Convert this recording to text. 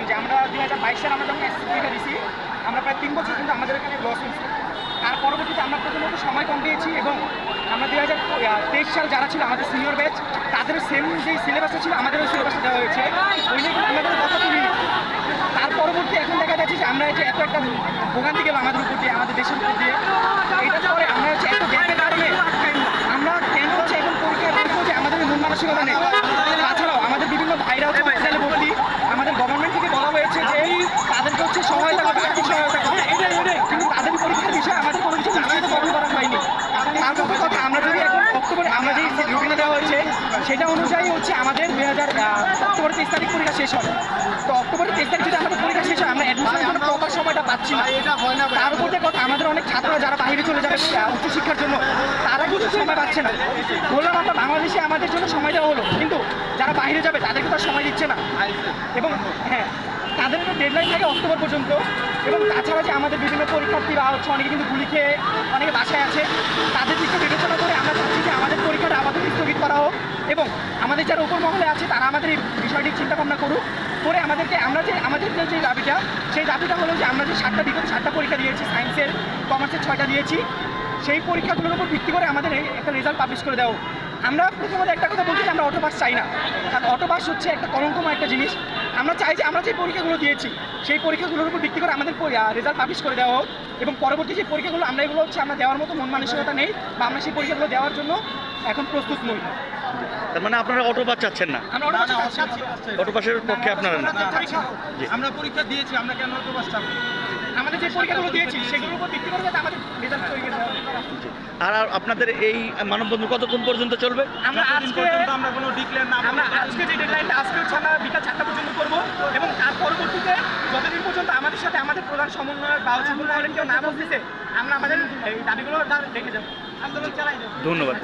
বলছিলাম যে আমরা দুই হাজার বাইশ সালে আমরা যখন এসএসসি পরীক্ষা দিছি, আমরা প্রায় তিন বছর কিন্তু আমাদের এখানে লস হয়েছে। তার পরবর্তীতে আমরা প্রথমত সময় কম পেয়েছি এবং আমরা দুই হাজার তেইশ সাল যারা ছিল আমাদের সিনিয়র ব্যাচ তাদের সেম যে সিলেবাসটা ছিল আমাদের ওই সিলেবাসটা দেওয়া হয়েছে। ওই নিয়ে আমাদের কথা তুলিনি তার পরবর্তী এখন দেখা যাচ্ছে যে আমরা যে এত একটা ভোগান্তি গেল আমাদের উপর দিয়ে, আমাদের দেশের উপর দিয়ে। এটা পরে আমরা হচ্ছে এত গ্যাপের কারণে আমরা কেন হচ্ছে এখন পরীক্ষা রাখব যে আমাদের মন মানসিকতা নেই তাছাড়াও আমাদের বিভিন্ন ভাইরা হচ্ছে হসপিটালে ভর্তি আমাদের গভর্নমেন্ট থেকে বলা হয়েছে যে তাদেরকে হচ্ছে সহায়তা করবে আর্থিক সহায়তা করবে কিন্তু তাদের পরীক্ষার বিষয়ে আমাদের কোনো কিছু নিশ্চিত বহন করা হয়নি তার মধ্যে কথা আমরা যদি এখন অক্টোবরে আমরা যে রুটিনে দেওয়া হয়েছে, সেটা অনুযায়ী হচ্ছে আমাদের দুই হাজার অক্টোবর তেইশ তারিখ পরীক্ষা শেষ হবে। তো অক্টোবরের তেইশ তারিখ যদি আমাদের পরীক্ষা শেষ হয়, আমরা অ্যাডমিশনের জন্য প্রপার সময়টা পাচ্ছি না। তার উপর কথা, আমাদের অনেক ছাত্ররা যারা বাইরে চলে যাবে উচ্চশিক্ষার জন্য, তারা কিন্তু সময় পাচ্ছে না। বললাম, আমরা বাংলাদেশে আমাদের জন্য সময় দেওয়া হলো, কিন্তু যারা বাইরে যাবে, তাদেরকে তো সময় দিচ্ছে না। এবং হ্যাঁ তাদের একটা ডেডলাইন থাকে অক্টোবর পর্যন্ত। এবং তাছাড়া যে আমাদের বিভিন্ন পরীক্ষার্থী বা হচ্ছে, অনেকে কিন্তু গুলি খেয়ে, অনেকে বাসায় আছে। তাদের দিকে বিবেচনা করে আমরা চাচ্ছি যে আমাদের পরীক্ষাটা আপাতত স্থগিত করা হোক এবং আমাদের যারা উপর মহলে আছে তারা আমাদের এই বিষয়টি চিন্তা ভাবনা করুক, করে আমাদেরকে, আমরা যে, আমাদের যে দাবিটা, সেই দাবিটা হলো যে আমরা যে সাতটা বিগত সাতটা পরীক্ষা দিয়েছি সায়েন্সের কমার্সের ছয়টা দিয়েছি, সেই পরীক্ষাগুলোর উপর ভিত্তি করে আমাদের একটা রেজাল্ট পাবলিশ করে দেওয়া। আমরা প্রথমত একটা কথা বলছি যে আমরা অটো পাস চাই না। কারণ অটো পাস হচ্ছে একটা কলঙ্কময় একটা জিনিস। আমরা চাই যে আমরা যে পরীক্ষাগুলো দিয়েছি, সেই পরীক্ষাগুলোর উপর ভিত্তি করে আমাদের রেজাল্ট পাবলিশ করে দেওয়া হোক এবং পরবর্তী যে পরীক্ষাগুলো, আমরা এগুলো হচ্ছে আমরা দেওয়ার মতো মন মানসিকতা নেই বা আমরা সেই পরীক্ষাগুলো দেওয়ার জন্য এখন প্রস্তুত নই। তার মানে আপনারা অটো পাস চাচ্ছেন না? অটো। অটো পাসের পক্ষে আপনারা না। আমরা পরীক্ষা দিয়েছি আমরা কেন তো বাস চাবো? আমাদের যে পরীক্ষাগুলো দিয়েছি সেগুলোর উপর ভিত্তি করে আমাদের রেজাল্ট তৈরি। আর আপনাদের এই মানববন্ধন কতক্ষণ পর্যন্ত চলবে? আমরা আজকে পর্যন্ত আমরা কোনো ডিক্লেয়ার না আমরা আজকে যে ডেডলাইনটা আজকে হচ্ছে আমরা বিকাল চারটা পর্যন্ত করব। এবং তার পরবর্তীতে যতদিন পর্যন্ত আমাদের সাথে আমাদের প্রধান সমন্বয়ক বা মহলের কেউ না বলতেছে আমরা আমাদের এই দাবিগুলো রেখে যাব। আন্দোলন চালাই যাব। ধন্যবাদ